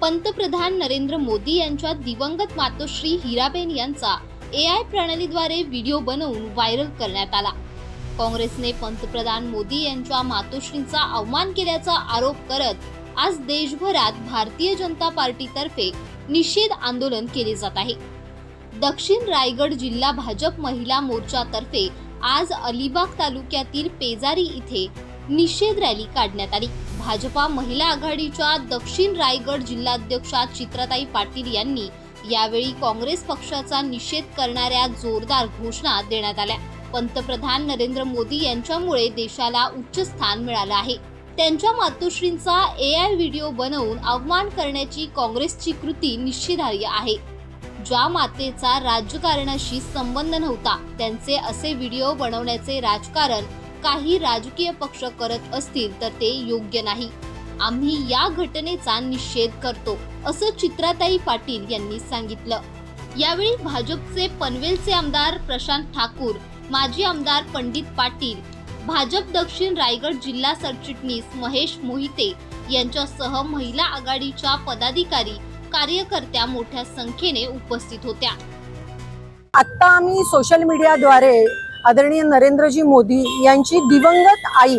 पंतप्रधान नरेंद्र मोदी यांच्या दिवंगत मातोश्री हिराबेन यांचा ए आय प्रणालीद्वारे व्हिडिओ बनवून व्हायरल करण्यात आला. काँग्रेसने पंतप्रधान मोदी यांच्या मातोश्रींचा अवमान केल्याचा आरोप करत आज देशभरात भारतीय जनता पार्टीतर्फे निषेध आंदोलन केले जात आहे. दक्षिण रायगड जिल्हा भाजप महिला मोर्चातर्फे आज अलिबाग तालुक्यातील पेजारी इथे निषेध रॅली काढण्यात आली. भाजपा महिला आघाडीच्या दक्षिण रायगड जिल्हाध्यक्षा चित्राताई पाटील यांनी यावेळी काँग्रेस पक्षाचा निषेध करणाऱ्या जोरदार घोषणा देण्यात आल्या. पंतप्रधान नरेंद्र मोदी यांच्यामुळे देशाला उच्च स्थान मिळालं आहे. त्यांच्या मातोश्रींचा ए आय व्हिडिओ बनवून अवमान करण्याची काँग्रेसची कृती निषेधार्ह आहे. ज्या मातेचा राजकारणाशी संबंध नव्हता त्यांचे असे व्हिडिओ बनवण्याचे राजकारण काही राजकीय पक्ष करत असतील तर ते योग्य नाही. आम्ही या घटनेचा निषेध करतो असं चित्राताई पाटील यांनी सांगितलं. यावेळी भाजपचे पनवेलचे आमदार प्रशांत ठाकूर माजी आमदार पंडित पाटील भाजप दक्षिण रायगड जिल्हा सरचिटणीस महेश मोहिते यांच्यासह महिला आघाडीच्या पदाधिकारी कार्यकर्त्या मोठ्या संख्येने उपस्थित होत्या. आत्ता आम्ही सोशल मीडियाद्वारे आदरणीय नरेंद्रजी मोदी यांची दिवंगत आई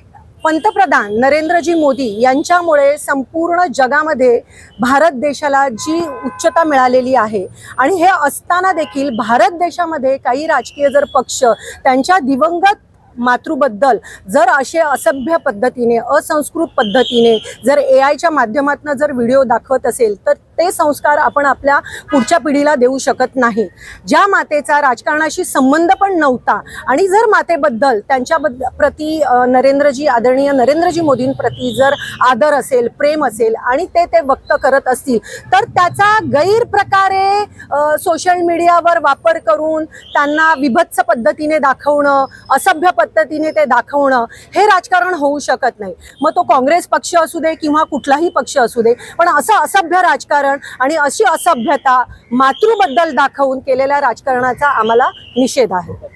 पंतप्रधान नरेंद्रजी मोदी यांच्यामुळे संपूर्ण जगामध्ये भारत देशाला जी उच्चता मिळालेली आहे आणि हे असताना देखील भारत देशामध्ये काही राजकीय जर पक्ष त्यांच्या दिवंगत मातृबद्दल. जर असे असभ्य पद्धतीने असंस्कृत पद्धतीने जर ए आयच्या माध्यमातून जर व्हिडिओ दाखवत असेल तर ते संस्कार आपण आपल्या पुढच्या पिढीला देऊ शकत नाही. ज्या मातेचा राजकारणाशी संबंध पण नव्हता आणि जर मातेबद्दल त्यांच्याबद्दल प्रती नरेंद्रजी आदरणीय नरेंद्रजी मोदींप्रती जर आदर असेल प्रेम असेल आणि ते ते व्यक्त करत असतील तर त्याचा गैरप्रकारे सोशल मीडियावर वापर करून त्यांना विभत्स पद्धतीने दाखवणं असभ्य पद्धतीने ते दाखवणं हे राजकारण होऊ शकत नाही. मग तो काँग्रेस पक्ष असू दे किंवा कुठलाही पक्ष असू दे पण असं असभ्य राजकारण आणि अशी असभ्यता मातृबद्दल दाखवून केलेल्या राजकारणाचा आम्हाला निषेध आहे.